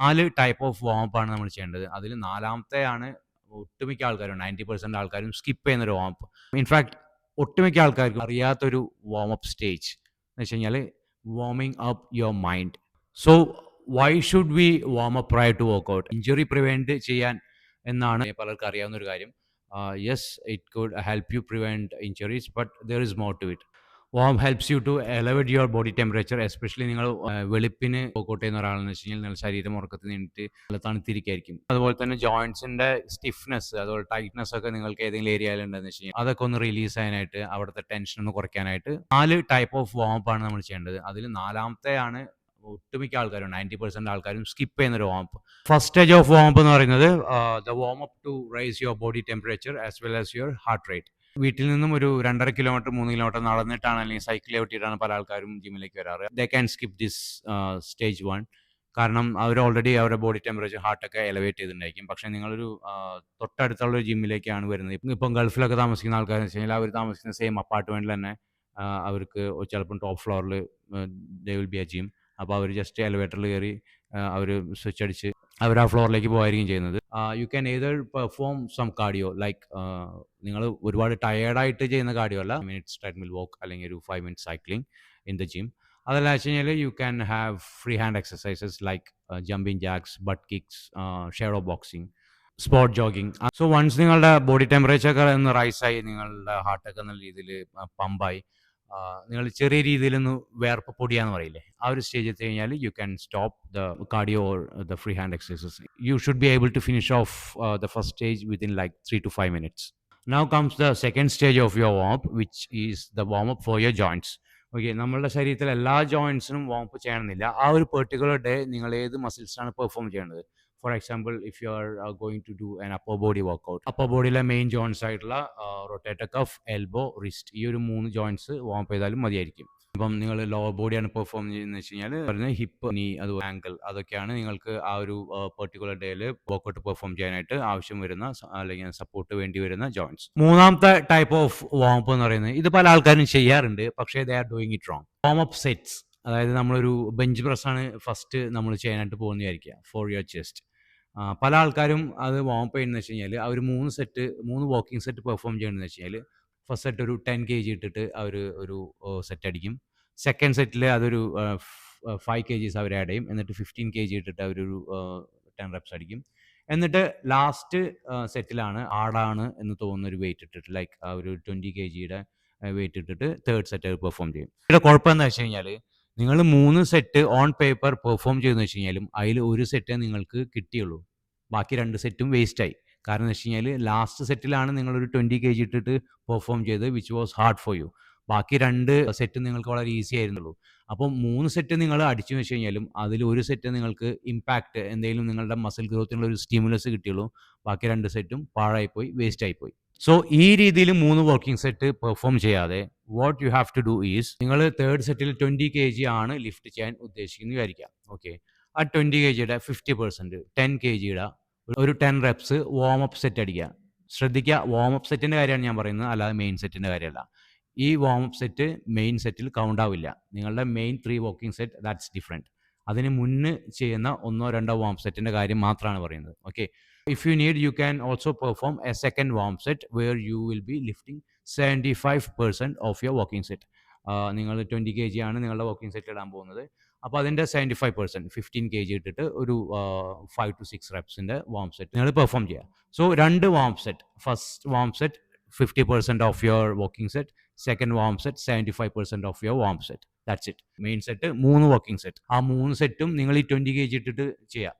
നാല് type of warm ആണ് നമ്മൾ ചെയ്യേണ്ടത്. അതിൽ നാലാമത്തെ ആണ് ഒട്ടുമിക്ക ആൾക്കാരും നയന്റി പെർസെന്റ് ആൾക്കാരും സ്കിപ്പ് ചെയ്യുന്ന ഒരു വാം ഇൻഫാക്ട് ഒട്ടുമിക്ക ആൾക്കാർക്കും അറിയാത്തൊരു വാം അപ്പ് സ്റ്റേജ് എന്ന് വെച്ച് കഴിഞ്ഞാൽ വാമിങ് up your mind so why should we warm up prior to workout injury prevent ചെയ്യാൻ എന്നാണ് പലർക്കും അറിയാവുന്ന ഒരു കാര്യം yes it could help you prevent injuries but there is more to it warm helps you to elevate your body temperature especially നിങ്ങൾ വെളുപ്പിന് workout ചെയ്യുന്ന ഒരാളെന്ന് വെച്ച് കഴിഞ്ഞാൽ നിങ്ങൾ ശരീരം ഉറക്കത്തിൽ നിന്നിട്ട് നല്ല തണുത്തിരിക്കായിരിക്കും. അതുപോലെ തന്നെ ജോയിൻസിന്റെ സ്റ്റിഫ്നെസ് അതുപോലെ ടൈറ്റ്നെസ് ഒക്കെ നിങ്ങൾക്ക് ഏതെങ്കിലും ഏരിയയിൽ ഉണ്ടെന്ന് വെച്ച് കഴിഞ്ഞാൽ അതൊക്കെ ഒന്ന് റിലീസ് ചെയ്യാനായിട്ട് അവിടുത്തെ ടെൻഷൻ ഒന്ന് കുറയ്ക്കാനായിട്ട് നാല് ടൈപ്പ് ഓഫ് വാം ആണ് നമ്മൾ ചെയ്യേണ്ടത്. അതിൽ നാലാമത്തെ ആണ് ഒട്ടുമിക്ക ആൾക്കാരും നയന്റി പെർസെന്റ് ആൾക്കാരും സ്കിപ്പ് ചെയ്യുന്ന ഒരു warm up first stage of warm up എന്ന് പറയുന്നത് the warm up to raise your body temperature as well as your heart rate വീട്ടിൽ നിന്നും ഒരു രണ്ടര കിലോമീറ്റർ മൂന്ന് കിലോമീറ്റർ നടന്നിട്ടാണ് അല്ലെങ്കിൽ സൈക്കിൾ ചവിട്ടിയിട്ടാണ് പല ആൾക്കാരും ജിമ്മിലേക്ക് വരാറ്. They can skip this stage one കാരണം അവർ ഓൾറെഡി അവരുടെ ബോഡി ടെമ്പറേച്ചർ ഹാർട്ടൊക്കെ എലവേറ്റ് ചെയ്തിട്ടുണ്ടായിരിക്കും. പക്ഷേ നിങ്ങളൊരു തൊട്ടടുത്തുള്ള ഒരു ജിമ്മിലേക്കാണ് വരുന്നത്. ഇപ്പം ഗൾഫിലൊക്കെ താമസിക്കുന്ന ആൾക്കാരെന്ന് വെച്ച് കഴിഞ്ഞാൽ അവർ താമസിക്കുന്ന സെയിം അപ്പാർട്ട്മെന്റിൽ തന്നെ അവർക്ക് ചിലപ്പം ടോപ്പ് ഫ്ലോറിൽ they will be a gym അപ്പോൾ അവർ ജസ്റ്റ് എലവേറ്ററിൽ കയറി അവർ സ്വിച്ച് അടിച്ച് അവർ ആ ഫ്ലോറിലേക്ക് പോകായിരിക്കും ചെയ്യുന്നത്. You can either perform some cardio like നിങ്ങൾ ഒരുപാട് ടയേർഡായിട്ട് ചെയ്യുന്ന കാർഡിയോ അല്ല. മിനിറ്റ്സ് ട്രെഡ്മിൽ വോക്ക് അല്ലെങ്കിൽ ഒരു five minutes cycling in the gym അതല്ല വെച്ച് കഴിഞ്ഞാൽ you can have free hand exercises like jumping jacks butt kicks shadow boxing spot jogging so once നിങ്ങളുടെ ബോഡി ടെമ്പറേച്ചർ ഒക്കെ ഒന്ന് റൈസായി നിങ്ങളുടെ ഹാർട്ടൊക്കെ നല്ല രീതിയിൽ പമ്പായി നിങ്ങൾ ചെറിയ രീതിയിലൊന്ന് വേർപ്പ് പൊടിയാന്ന് പറയില്ലേ? ആ ഒരു സ്റ്റേജ് എത്തി കഴിഞ്ഞാൽ you can stop the cardio or the free hand exercises you should be able to finish off the first stage within like three to five minutes now comes the second stage of your warm up which is the warm up for your joints okay നമ്മളുടെ ശരീരത്തിലെ എല്ലാ ജോയിൻസിനും warm up ചെയ്യണമെന്നില്ല. ആ ഒരു particular day നിങ്ങൾ ഏത് മസിൽസാണ് perform ചെയ്യേണ്ടത്? For example if you are going to do an upper body workout upper ബോഡിയിലെ main joints ആയിട്ടുള്ള റൊട്ടേറ്റർ കഫ് എൽബോ റിസ്റ്റ് ഈ ഒരു മൂന്ന് ജോയിൻസ് വാം അപ്പ് ചെയ്താലും മതിയായിരിക്കും. അപ്പം നിങ്ങൾ ലോവർ ബോഡിയാണ് പെർഫോം ചെയ്യുന്നത് വെച്ച് കഴിഞ്ഞാൽ പറഞ്ഞ ഹിപ്പ് നീ അത് ആങ്കിൾ അതൊക്കെയാണ് നിങ്ങൾക്ക് ആ ഒരു പെർട്ടിക്കുലർ ഡേയിൽ വർക്കൗട്ട് പെർഫോം ചെയ്യാനായിട്ട് ആവശ്യം വരുന്ന അല്ലെങ്കിൽ സപ്പോർട്ട് വേണ്ടി വരുന്ന ജോയിൻസ് മൂന്നാമത്തെ ടൈപ്പ് ഓഫ് വാം അപ്പ് എന്ന് പറയുന്നത് ഇത് പല ആൾക്കാരും ചെയ്യാറുണ്ട് പക്ഷേ they are doing it wrong warm up sets അതായത് നമ്മളൊരു ബെഞ്ച് പ്രസ് ആണ് ഫസ്റ്റ് നമ്മൾ ചെയ്യാനായിട്ട് പോകുന്നതായിരിക്കുക. ഫോർ യുവർ ചെസ്റ്റ് പല ആൾക്കാരും അത് വാം അപ്പ് ചെയ്യുന്നത് വെച്ച് കഴിഞ്ഞാൽ അവർ മൂന്ന് സെറ്റ് മൂന്ന് വാക്കിംഗ് സെറ്റ് പെർഫോം ചെയ്യണമെന്ന് വെച്ച് കഴിഞ്ഞാൽ ഫസ്റ്റ് സെറ്റ് ഒരു ടെൻ കെ ജി ഇട്ടിട്ട് അവർ ഒരു സെറ്റ് അടിക്കും. സെക്കൻഡ് സെറ്റിൽ അതൊരു ഫൈവ് കെ ജീസ് അവർ ആഡ് ചെയ്യും. എന്നിട്ട് ഫിഫ്റ്റീൻ കെ ജി ഇട്ടിട്ട് അവരൊരു ടെൻ റെപ്സ് അടിക്കും. എന്നിട്ട് ലാസ്റ്റ് സെറ്റിലാണ് ആടാണ് എന്ന് തോന്നുന്ന ഒരു വെയിറ്റ് ഇട്ടിട്ട് ലൈക്ക് ആ ഒരു ട്വന്റി കെ ജിയുടെ വെയിറ്റ് ഇട്ടിട്ട് തേർഡ് സെറ്റ് പെർഫോം ചെയ്യും. ഇവിടെ കുഴപ്പം എന്താ വെച്ച് കഴിഞ്ഞാൽ നിങ്ങൾ മൂന്ന് സെറ്റ് ഓൺ പേപ്പർ പെർഫോം ചെയ്തെന്ന് വെച്ച് കഴിഞ്ഞാലും അതിൽ ഒരു സെറ്റേ നിങ്ങൾക്ക് കിട്ടിയുള്ളൂ. ബാക്കി രണ്ട് സെറ്റും വേസ്റ്റായി കാരണം എന്ന് വെച്ച് കഴിഞ്ഞാൽ ലാസ്റ്റ് സെറ്റിലാണ് നിങ്ങളൊരു ട്വന്റി കെ ജി ഇട്ടിട്ട് പെർഫോം ചെയ്തത് which was hard for you ബാക്കി രണ്ട് സെറ്റ് നിങ്ങൾക്ക് വളരെ ഈസി ആയിരുന്നുള്ളൂ. അപ്പോൾ മൂന്ന് സെറ്റ് നിങ്ങൾ അടിച്ചു വെച്ച് കഴിഞ്ഞാലും അതിൽ ഒരു സെറ്റ് നിങ്ങൾക്ക് ഇമ്പാക്റ്റ് എന്തെങ്കിലും നിങ്ങളുടെ മസിൽ ഗ്രോത്തിനുള്ള ഒരു സ്റ്റിമുലസ് കിട്ടിയുള്ളൂ. ബാക്കി രണ്ട് സെറ്റും പാഴായിപ്പോയി വേസ്റ്റായിപ്പോയി സോ ഈ രീതിയിൽ മൂന്ന് വർക്കിംഗ് സെറ്റ് പെർഫോം ചെയ്യാതെ what you have to do is നിങ്ങൾ തേർഡ് സെറ്റിൽ ട്വന്റി കെ ജി ആണ് ലിഫ്റ്റ് ചെയ്യാൻ ഉദ്ദേശിക്കുന്നത് വിചാരിക്കാം ഓക്കെ ആ ട്വന്റി കെ ജിയുടെ ഫിഫ്റ്റി പെർസെന്റ് ടെൻ കെ ജിയുടെ ഒരു ten reps warm up set അടിക്കുക. ശ്രദ്ധിക്കുക വാം അപ്പ് സെറ്റിന്റെ കാര്യമാണ് ഞാൻ പറയുന്നത് അല്ലാതെ മെയിൻ സെറ്റിന്റെ കാര്യമല്ല. ഈ വാം അപ്പ് സെറ്റ് മെയിൻ സെറ്റിൽ കൗണ്ട് ആവില്ല. നിങ്ങളുടെ main three working set that's different അതിന് മുന്ന് ചെയ്യുന്ന ഒന്നോ രണ്ടോ വാം സെറ്റിന്റെ കാര്യം മാത്രമാണ് പറയുന്നത്. Okay if you need you can also perform a second warm set where you will be lifting seventy five percent of your working set നിങ്ങൾ ട്വന്റി കെ ജി ആണ് നിങ്ങളുടെ വർക്കിംഗ് സെറ്റ് ഇടാൻ പോകുന്നത്. അപ്പോൾ അതിന്റെ seventy five percent fifteen K G ഇട്ടിട്ട് ഒരു five to six റെപ്സിന്റെ വാം സെറ്റ് നിങ്ങൾ പെർഫോം ചെയ്യുക. സോ രണ്ട് warm set first warm set fifty percent of your working set second warm set seventy five percent of your warm set that's it main set മൂന്ന് working set ആ മൂന്ന് സെറ്റും നിങ്ങൾ ഈ twenty K G ഇട്ടിട്ട് ചെയ്യുക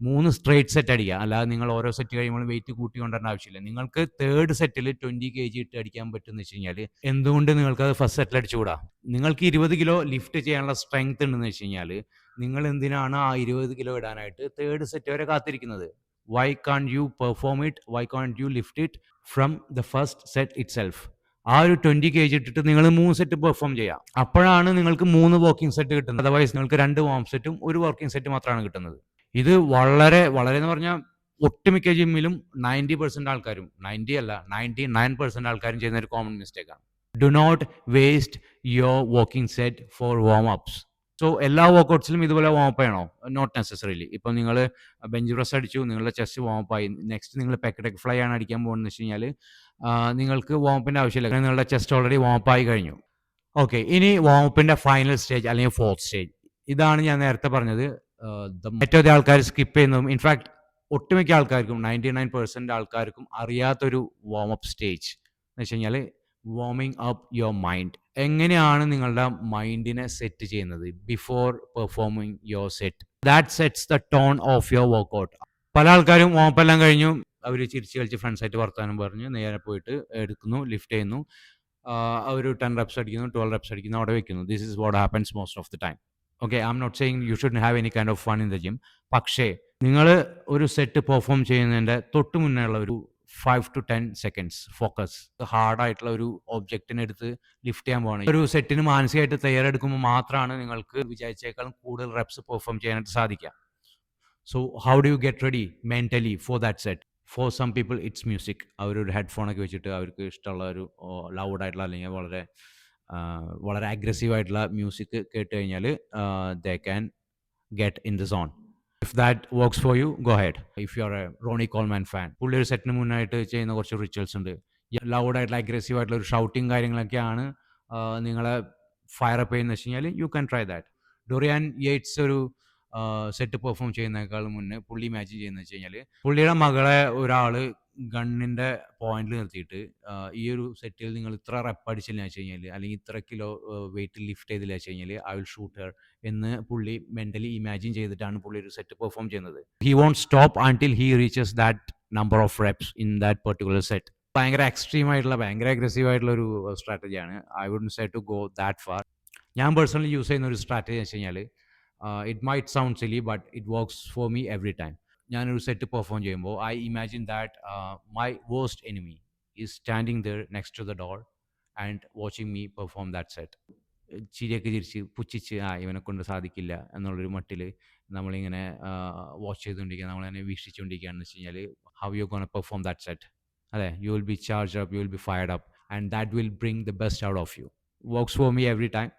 മൂന്ന് സ്ട്രേറ്റ് സെറ്റ് അടിക്കുക. അല്ലാതെ നിങ്ങൾ ഓരോ സെറ്റ് കഴിയുമ്പോൾ വെയിറ്റ് കൂട്ടി ആവശ്യമില്ല. നിങ്ങൾക്ക് തേർഡ് സെറ്റിൽ ട്വന്റി കെ ജി ഇട്ട് അടിക്കാൻ പറ്റുമെന്ന് വെച്ച് കഴിഞ്ഞാൽ എന്തുകൊണ്ട് നിങ്ങൾക്ക് അത് ഫസ്റ്റ് സെറ്റിൽ അടിച്ചുകൂടാ? നിങ്ങൾക്ക് ഇരുപത് കിലോ ലിഫ്റ്റ് ചെയ്യാനുള്ള സ്ട്രെങ്ത് ഉണ്ടെന്ന് വെച്ച് കഴിഞ്ഞാൽ നിങ്ങൾ എന്തിനാണ് ആ ഇരുപത് കിലോ ഇടാനായിട്ട് തേർഡ് സെറ്റ് വരെ കാത്തിരിക്കുന്നത്? Why can you perform it why can you lift it from the first set itself ആ ഒരു ട്വന്റി കെ ജി ഇട്ടിട്ട് നിങ്ങൾ മൂന്ന് സെറ്റ് പെർഫോം ചെയ്യാം. അപ്പോഴാണ് നിങ്ങൾക്ക് മൂന്ന് വർക്കിംഗ് സെറ്റ് കിട്ടുന്നത്. അതർവൈസ് നിങ്ങൾക്ക് രണ്ട് വാം സെറ്റും ഒരു വർക്കിംഗ് സെറ്റ് മാത്രമാണ് കിട്ടുന്നത്. ഇത് വളരെ വളരെ എന്ന് പറഞ്ഞാൽ ഒട്ടുമിക്ക ജിമ്മിലും നയന്റി പെർസെന്റ് ആൾക്കാരും നയന്റി അല്ല നയന്റി നയൻ പെർസെന്റ് ആൾക്കാരും ചെയ്യുന്ന ഒരു കോമൺ മിസ്റ്റേക്ക് ആണ്. Do not waste your working set for warm ups so എല്ലാ വർക്കൗട്ട്സിലും ഇതുപോലെ വാമപ്പ് ചെയ്യണോ? നോട്ട് നെസസറിലി ഇപ്പം നിങ്ങൾ ബെഞ്ച് പ്രസ് അടിച്ചു നിങ്ങളുടെ ചെസ്റ്റ് വാമപ്പായി നെക്സ്റ്റ് നിങ്ങൾ പെക്കടെക് ഫ്ലൈ ആണ് അടിക്കാൻ പോകുന്നത് വെച്ച് കഴിഞ്ഞാൽ നിങ്ങൾക്ക് വാമപ്പിന്റെ ആവശ്യമില്ല. കാരണം നിങ്ങളുടെ ചെസ്റ്റ് ഓൾറെഡി വാമപ്പായി കഴിഞ്ഞു. ഓക്കെ ഇനി വാമപ്പിന്റെ ഫൈനൽ സ്റ്റേജ് അല്ലെങ്കിൽ ഫോർത്ത് സ്റ്റേജ് ഇതാണ് ഞാൻ നേരത്തെ പറഞ്ഞത്. ഏറ്റവും ആൾക്കാർ സ്കിപ്പ് ചെയ്യുന്നതും ഇൻഫാക്ട് ഒട്ടുമിക്ക ആൾക്കാർക്കും നയന്റി നയൻ പെർസെന്റ് ആൾക്കാർക്കും അറിയാത്തൊരു അപ്പ് സ്റ്റേജ് എന്ന് വെച്ച് കഴിഞ്ഞാൽ വാമിങ് അപ്പ് യുവർ മൈൻഡ് എങ്ങനെയാണ് നിങ്ങളുടെ മൈൻഡിനെ സെറ്റ് ചെയ്യുന്നത്? Before performing your set that sets the tone of your workout പല ആൾക്കാരും വാമപ്പ് എല്ലാം കഴിഞ്ഞു. അവർ ചിരിച്ച് കളിച്ച് ഫ്രണ്ട്സായിട്ട് വർത്താനം പറഞ്ഞു. നേരെ പോയിട്ട് എടുക്കുന്നു ലിഫ്റ്റ് ചെയ്യുന്നു. അവർ ടെൻ റെപ്സ് അടിക്കുന്നു ട്വൽവ് റെപ്സ് അടിക്കുന്നു അവിടെ വെക്കുന്നു. This is what happens most of the time okay I'm not saying you should have any kind of fun in the gym പക്ഷേ നിങ്ങൾ ഒരു സെറ്റ് പെർഫോം ചെയ്യുന്നതിന്റെ തൊട്ട് മുന്നേ ഉള്ള ഒരു five to ten seconds focus ഹാർഡായിട്ടുള്ള ഒരു ഒബ്ജക്റ്റിനെ എടുത്ത് ലിഫ്റ്റ് ചെയ്യാൻ പോകണം ഒരു സെറ്റിന് മാനസികമായിട്ട് തയ്യാറെടുക്കുമ്പോൾ മാത്രമാണ് നിങ്ങൾക്ക് വിചാരിച്ചേക്കാളും കൂടുതൽ റെപ്സ് പെർഫോം ചെയ്യാനായിട്ട് സാധിക്കുക. So how do you get ready mentally for that set for some people it's music അവരൊരു ഹെഡ്ഫോണൊക്കെ വെച്ചിട്ട് അവർക്ക് ഇഷ്ടമുള്ള ഒരു ലൗഡായിട്ടുള്ള അല്ലെങ്കിൽ വളരെ വളരെ അഗ്രസീവ് ആയിട്ടുള്ള മ്യൂസിക് കേട്ട് കഴിഞ്ഞാൽ they can get in the zone if that works for you go ahead if you are a Ronnie Coleman fan പുള്ളി ഒരു സെറ്റിന് മുന്നായിട്ട് ചെയ്യുന്ന കുറച്ച് റിച്വൽസ് ഉണ്ട്. ലൗഡായിട്ടുള്ള അഗ്രസീവ് ആയിട്ടുള്ള ഒരു ഷൗട്ടിങ് കാര്യങ്ങളൊക്കെയാണ് നിങ്ങളെ ഫയർ അപ്പ് ചെയ്യുന്നത് വെച്ച് കഴിഞ്ഞാൽ you can try that Dorian Yates ഒരു സെറ്റ് പെർഫോം ചെയ്യുന്നതിനേക്കാൾ മുന്നേ പുള്ളി ഇമാജിൻ ചെയ്യുന്നത് വെച്ച് കഴിഞ്ഞാൽ പുള്ളിയുടെ മകളെ ഒരാൾ ഗണ്ണിന്റെ പോയിന്റിൽ നിർത്തിയിട്ട് ഈ ഒരു സെറ്റിൽ നിങ്ങൾ ഇത്ര റെപ്പ് അടിച്ചില്ല വെച്ച് കഴിഞ്ഞാൽ അല്ലെങ്കിൽ ഇത്ര കിലോ വെയിറ്റ് ലിഫ്റ്റ് ചെയ്തില്ല വെച്ച് കഴിഞ്ഞാൽ ഐ വിൽ ഷൂട്ട് ഹെർ എന്ന് പുള്ളി മെന്റലി ഇമാജിൻ ചെയ്തിട്ടാണ് പുള്ളി ഒരു സെറ്റ് പെർഫോം ചെയ്യുന്നത്. He won't stop until he reaches that number of reps in that particular set ഭയങ്കര എക്സ്ട്രീം ആയിട്ടുള്ള ഭയങ്കര അഗ്രസീവ് ആയിട്ടുള്ള ഒരു സ്ട്രാറ്റജിയാണ് I would say to go that far ഞാൻ പേഴ്സണലി യൂസ് ചെയ്യുന്ന ഒരു സ്ട്രാറ്റജി വെച്ച് കഴിഞ്ഞാൽ it might sound silly but it works for me every time ഞാനൊരു സെറ്റ് പെർഫോം ചെയ്യുമ്പോൾ I imagine that my worst enemy is standing there next to the door and watching me perform that set ചിരിയൊക്കെ ചിരിച്ച് പുച്ഛിച്ച് ആ ഇവനെ കൊണ്ട് സാധിക്കില്ല എന്നുള്ളൊരു മട്ടിൽ നമ്മളിങ്ങനെ വാച്ച് ചെയ്തുകൊണ്ടിരിക്കുക നമ്മളതിനെ വീക്ഷിച്ചുകൊണ്ടിരിക്കുകയാണെന്ന് വെച്ച് കഴിഞ്ഞാൽ how you gonna perform that set അതെ you will be charge up you will be fired up and that will bring the best out of you works for me every time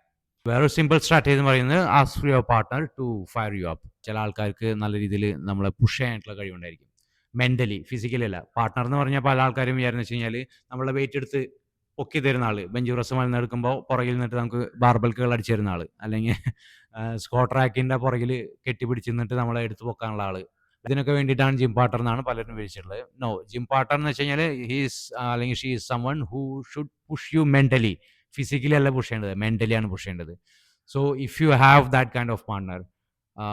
വേറൊരു simple strategy എന്ന് പറയുന്നത് ask your partner to fire you up ചില ആൾക്കാർക്ക് നല്ല രീതിയിൽ നമ്മളെ push ചെയ്യാനായിട്ടുള്ള കഴിവുണ്ടായിരിക്കും. മെന്റലി ഫിസിക്കലി അല്ല. പാർട്ട്ണർ എന്ന് പറഞ്ഞാൽ പല ആൾക്കാരും വിചാരം വെച്ച് കഴിഞ്ഞാൽ നമ്മളെ വെയിറ്റ് എടുത്ത് പൊക്കി തരുന്ന ആൾ ബെഞ്ച് പ്രസ് മരുന്ന് പുറകിൽ നിന്നിട്ട് നമുക്ക് ബാർബൽക്കുകൾ കേൾ അടിച്ചു തരുന്ന ആൾ അല്ലെങ്കിൽ സ്കോട്രാക്കിന്റെ പുറകിൽ കെട്ടിപ്പിടിച്ച് നിന്നിട്ട് നമ്മളെ എടുത്ത് പൊക്കാനുള്ള ആൾ ഇതിനൊക്കെ വേണ്ടിയിട്ടാണ് ജിം പാർട്ടർ എന്നാണ് പലരും വിളിച്ചിട്ടുള്ളത്. നോ ജിം പാർട്ടർ എന്ന് വെച്ച് കഴിഞ്ഞാൽ ഹീസ് അല്ലെങ്കിൽ she is someone who should push you mentally physically അല്ല പുഷ് ചെയ്യേണ്ടത് മെന്റലി ആണ് പുഷ് ചെയ്യേണ്ടത്. So if you have that kind of partner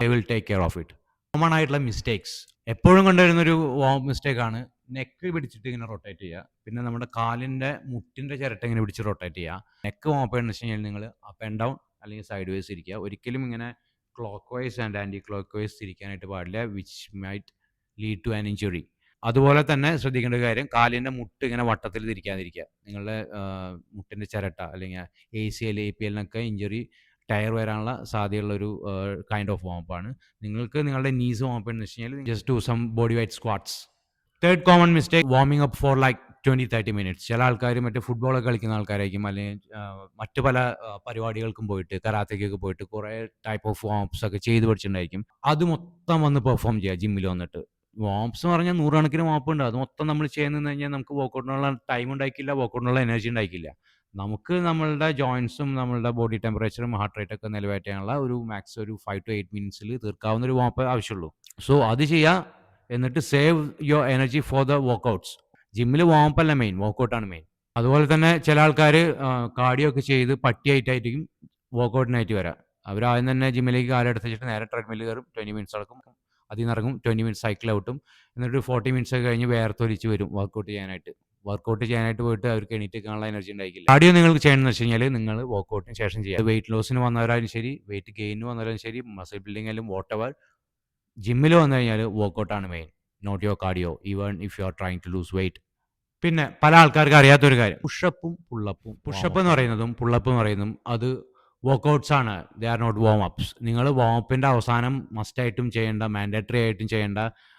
I will take care of it common ആയിട്ടുള്ള മിസ്റ്റേക്സ് എപ്പോഴും കണ്ടുവരുന്നൊരു മിസ്റ്റേക്കാണ് നെക്ക് പിടിച്ചിട്ട് ഇങ്ങനെ റൊട്ടേറ്റ് ചെയ്യുക. പിന്നെ നമ്മുടെ കാലിന്റെ മുട്ടിന്റെ ചിരട്ട ഇങ്ങനെ പിടിച്ച് റൊട്ടേറ്റ് ചെയ്യുക. നെക്ക് ഓപ്പൺ എന്ന് വെച്ച് കഴിഞ്ഞാൽ നിങ്ങൾ അപ്പ് ആൻഡ് ഡൗൺ അല്ലെങ്കിൽ സൈഡ് വൈസ് ഇരിക്കുക. ഒരിക്കലും ഇങ്ങനെ clock wise and anti clock wise തിരിക്കാനായിട്ട് പാടില്ല which might lead to an injury അതുപോലെ തന്നെ ശ്രദ്ധിക്കേണ്ട ഒരു കാര്യം. കാലിന്റെ മുട്ട് ഇങ്ങനെ വട്ടത്തിൽ തിരിക്കാതിരിക്കുക. നിങ്ങളുടെ മുട്ടിന്റെ ചിരട്ട അല്ലെങ്കിൽ A C L A P എല്ലിനൊക്കെ injury tear വരാനുള്ള സാധ്യതയുള്ള ഒരു കൈൻഡ് ഓഫ് വാമപ്പാണ് നിങ്ങൾക്ക് നിങ്ങളുടെ നീസ് വാമപ്പ് എന്ന് വെച്ച് കഴിഞ്ഞാൽ just do some body weight squats third common mistake warming up for like twenty thirty minutes ചില ആൾക്കാർ മറ്റേ ഫുട്ബോളൊക്കെ കളിക്കുന്ന ആൾക്കാരായിരിക്കും. അല്ലെങ്കിൽ മറ്റ് പല പരിപാടികൾക്കും പോയിട്ട് കരാത്തേക്കൊക്കെ പോയിട്ട് കുറേ ടൈപ്പ് ഓഫ് വാംപ്സ് ഒക്കെ ചെയ്ത് പഠിച്ചിട്ടുണ്ടായിരിക്കും. അത് മൊത്തം വന്ന് പെർഫോം ചെയ്യുക ജിമ്മിൽ വന്നിട്ട്. വാംപ്സ് എന്ന് പറഞ്ഞാൽ നൂറുകണക്കിന് വാപ്പുണ്ട് അത് മൊത്തം നമ്മൾ ചെയ്യുന്നതെന്ന് കഴിഞ്ഞാൽ നമുക്ക് വോക്കൗട്ടിനുള്ള ടൈം ഉണ്ടാക്കില്ല വോക്കൗട്ടിനുള്ള എനർജി ഉണ്ടാക്കില്ല നമുക്ക് നമ്മളുടെ ജോയിൻസും നമ്മളുടെ ബോഡി ടെമ്പറേച്ചറും ഹാർട്ട് റേറ്റ് ഒക്കെ നിലവേറ്റാനുള്ള ഒരു മാക്സ് ഒരു ഫൈവ് ടു എയ്റ്റ് മിനിറ്റ്സിൽ തീർക്കാവുന്ന ഒരു വാപ്പ് ആവശ്യമുള്ളൂ. സോ അത് ചെയ്യുക എന്നിട്ട് save your energy for the workouts ജിമ്മിൽ വാമപ്പല്ല മെയിൻ വർക്കൗട്ടാണ് മെയിൻ അതുപോലെ തന്നെ ചില ആൾക്കാർ കാർഡിയോ ഒക്കെ ചെയ്ത് പട്ടിയായിട്ടായിരിക്കും വർക്കൗട്ടിനായിട്ട് വരാം. അവർ ആദ്യം തന്നെ ജിമ്മിലേക്ക് കാലെടുത്ത് വെച്ചിട്ട് നേരെ ട്രെഡ്മിൽ കയറും ട്വന്റി മിനിറ്റ്സ് നടക്കും. അതിൽ നിന്ന് ഇറങ്ങും ട്വന്റി മിനിറ്റ്സ് സൈക്കിൾ ഔട്ടും. എന്നിട്ട് ഫോർട്ടി മിനിറ്റ്സ് ഒക്കെ കഴിഞ്ഞ് വേർത്തൊലിച്ച് വരും വർക്കൗട്ട് ചെയ്യാനായിട്ട്. വർക്കൗട്ട് ചെയ്യാനായിട്ട് പോയിട്ട് അവർക്ക് എണീറ്റ് കാണാനുള്ള എനർജി ഉണ്ടായിരിക്കില്ല കാർഡിയോ നിങ്ങൾക്ക് ചെയ്യണമെന്ന് വെച്ച് കഴിഞ്ഞാൽ നിങ്ങൾ വർക്കൗട്ടിന് ശേഷം ചെയ്യുക വെയിറ്റ് ലോസിന് വന്നവരായാലും ശരി വെയിറ്റ് ഗെയിനിന് വന്നാലും ശരി മസിൽ ബിൽഡിംഗ് ആയാലും വോട്ട് എവർ ജിമ്മിൽ വന്നു കഴിഞ്ഞാൽ വർക്കൗട്ടാണ് main not your cardio even if you are trying to lose weight പിന്നെ പല ആൾക്കാർക്ക് അറിയാത്തൊരു കാര്യം. പുഷപ്പും പുള്ളപ്പും പുഷപ്പ് എന്ന് പറയുന്നതും പുള്ളപ്പ് എന്ന് പറയുന്നതും അത് വർക്കൗട്ട്സ് ആണ്. They are not warm ups നിങ്ങൾ വാം അപ്പിന്റെ അവസാനം മസ്റ്റായിട്ടും ചെയ്യേണ്ട മാൻഡേറ്ററി ആയിട്ടും ചെയ്യേണ്ട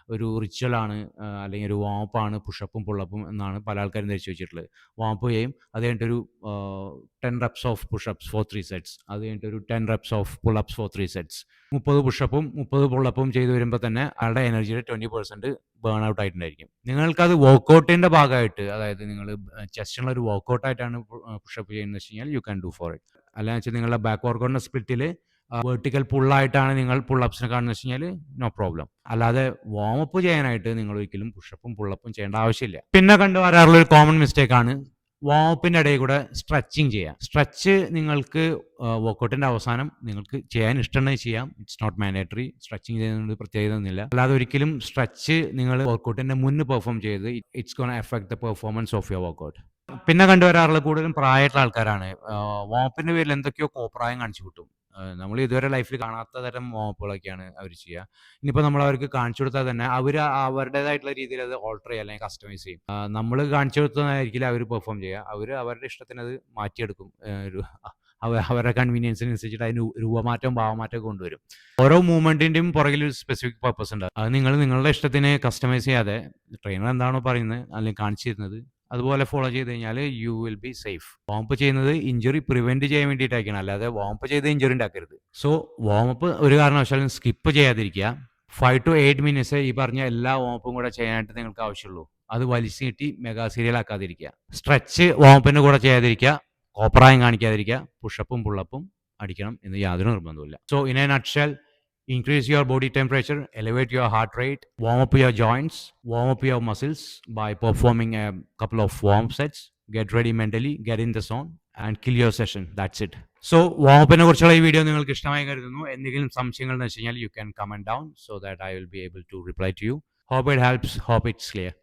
ഒരു റിച്വലാണ് അല്ലെങ്കിൽ ഒരു വാമപ്പാണ് പുഷപ്പും പുള്ളപ്പും എന്നാണ് പല ആൾക്കാരും ധരിച്ചു വെച്ചിട്ടുള്ളത്. വാമപ്പ് ചെയ്യും അത് കഴിഞ്ഞിട്ടൊരു ten reps of pushups for three sets അത് കഴിഞ്ഞിട്ട് ഒരു ten reps of pullups for three sets മുപ്പത് പുഷപ്പും മുപ്പത് പുള്ളപ്പും ചെയ്തു വരുമ്പോൾ തന്നെ ആളുടെ എനർജിയുടെ ട്വന്റി പെർസെന്റ് ബേൺ ഔട്ട് ആയിട്ടുണ്ടായിരിക്കും. നിങ്ങൾക്കത് വർക്കൗട്ടിന്റെ ഭാഗമായിട്ട് അതായത് നിങ്ങൾ ചെസ്റ്റിനുള്ള ഒരു വർക്കൗട്ടായിട്ടാണ് പുഷപ്പ് ചെയ്യുന്നത് വെച്ച് കഴിഞ്ഞാൽ you can do for it അല്ലാന്ന് വെച്ചാൽ നിങ്ങളുടെ ബാക്ക് വർക്കൗട്ടിന്റെ സ്പ്ലിറ്റിൽ വെർട്ടിക്കൽ പുള്ളായിട്ടാണ് നിങ്ങൾ പുള്ളപ്സിനെ കാണുന്നത് വെച്ച് കഴിഞ്ഞാൽ നോ പ്രോബ്ലം അല്ലാതെ വാമപ്പ് ചെയ്യാനായിട്ട് നിങ്ങൾ ഒരിക്കലും പുഷപ്പും പുള്ളപ്പും ചെയ്യേണ്ട ആവശ്യമില്ല. പിന്നെ കണ്ടു വരാറുള്ള ഒരു കോമൺ മിസ്റ്റേക്ക് ആണ് വാമപ്പിന്റെ ഇടയിൽ കൂടെ സ്ട്രെച്ചിങ് ചെയ്യാം സ്ട്രെച്ച് നിങ്ങൾക്ക് വർക്കൗട്ടിന്റെ അവസാനം നിങ്ങൾക്ക് ചെയ്യാൻ ഇഷ്ടമുണ്ടെങ്കിൽ ചെയ്യാം. ഇറ്റ്സ് നോട്ട് മാൻഡേറ്ററി സ്ട്രെച്ചിങ് ചെയ്യുന്നത് പ്രത്യേകത ഒന്നുമില്ല. അല്ലാതെ ഒരിക്കലും സ്ട്രെച്ച് നിങ്ങൾ വർക്കൗട്ടിന്റെ മുന്ന് പെർഫോം ചെയ്ത് it's gonna affect the performance of your workout പിന്നെ കണ്ടുവരാറുള്ള കൂടുതലും പ്രായമായിട്ടുള്ള ആൾക്കാരാണ്. വാമപ്പിന്റെ പേരിൽ എന്തൊക്കെയോ കോപ്രായം കാണിച്ചു കിട്ടും. നമ്മൾ ഇതുവരെ ലൈഫിൽ കാണാത്ത തരം മോപ്പുകളൊക്കെയാണ് അവർ ചെയ്യുക. ഇനിയിപ്പോൾ നമ്മൾ അവർക്ക് കാണിച്ചു കൊടുത്താൽ തന്നെ അവർ അവരുടേതായിട്ടുള്ള രീതിയിൽ അത് ഓൾട്ടർ ചെയ്യുക അല്ലെങ്കിൽ കസ്റ്റമൈസ് ചെയ്യും നമ്മൾ കാണിച്ചു കൊടുത്തതായിരിക്കില്ല അവർ പെർഫോം ചെയ്യുക. അവർ അവരുടെ ഇഷ്ടത്തിന് അത് മാറ്റിയെടുക്കും. അവരുടെ കൺവീനിയൻസിനനുസരിച്ചിട്ട് അതിന് രൂപമാറ്റവും ഭാവമാറ്റവും കൊണ്ടുവരും. ഓരോ മൂവ്മെന്റിന്റെയും പുറകിൽ ഒരു സ്പെസിഫിക് പർപ്പസ് ഉണ്ട്. അത് നിങ്ങൾ നിങ്ങളുടെ ഇഷ്ടത്തിന് കസ്റ്റമൈസ് ചെയ്യാതെ ട്രെയിനർ എന്താണോ പറയുന്നത് അല്ലെങ്കിൽ കാണിച്ചു തരുന്നത് അതുപോലെ ഫോളോ ചെയ്ത് കഴിഞ്ഞാൽ you will be safe warm up ചെയ്യുന്നത് ഇഞ്ചുറി പ്രിവെന്റ് ചെയ്യാൻ വേണ്ടിയിട്ടായിരിക്കണം. അല്ലാതെ വാമപ്പ് ചെയ്ത് ഇഞ്ചുറി ഉണ്ടാക്കരുത്. സോ വാമപ്പ് ഒരു കാരണവശാലും സ്കിപ്പ് ചെയ്യാതിരിക്കുക. ഫൈവ് ടു എയ്റ്റ് മിനിറ്റ്സ് ഈ പറഞ്ഞ എല്ലാ വാമപ്പും കൂടെ ചെയ്യാനായിട്ട് നിങ്ങൾക്ക് ആവശ്യമുള്ളൂ. അത് വലിച്ചു കിട്ടി മെഗാ സീരിയൽ ആക്കാതിരിക്കുക. സ്ട്രെച്ച് വാമപ്പിന്റെ കൂടെ ചെയ്യാതിരിക്കുക. കോപ്പറായം കാണിക്കാതിരിക്കുക. പുഷപ്പും പുള്ളപ്പും അടിക്കണം എന്ന് യാതൊരു നിർബന്ധമില്ല so in a nutshell increase your body temperature, elevate your heart rate, warm up your joints, warm up your muscles by performing a couple of warm sets. Get ready mentally, get in the zone, and kill your session. That's it. So വാമപ്പിനെ കുറിച്ചുള്ള ഈ video നിങ്ങൾക്ക് ഇഷ്ടമായി കരുതുന്നു എന്തെങ്കിലും സംശയങ്ങൾ എന്ന് വെച്ച് കഴിഞ്ഞാൽ you can comment down so that I will be able to reply to you hope it helps hope it's clear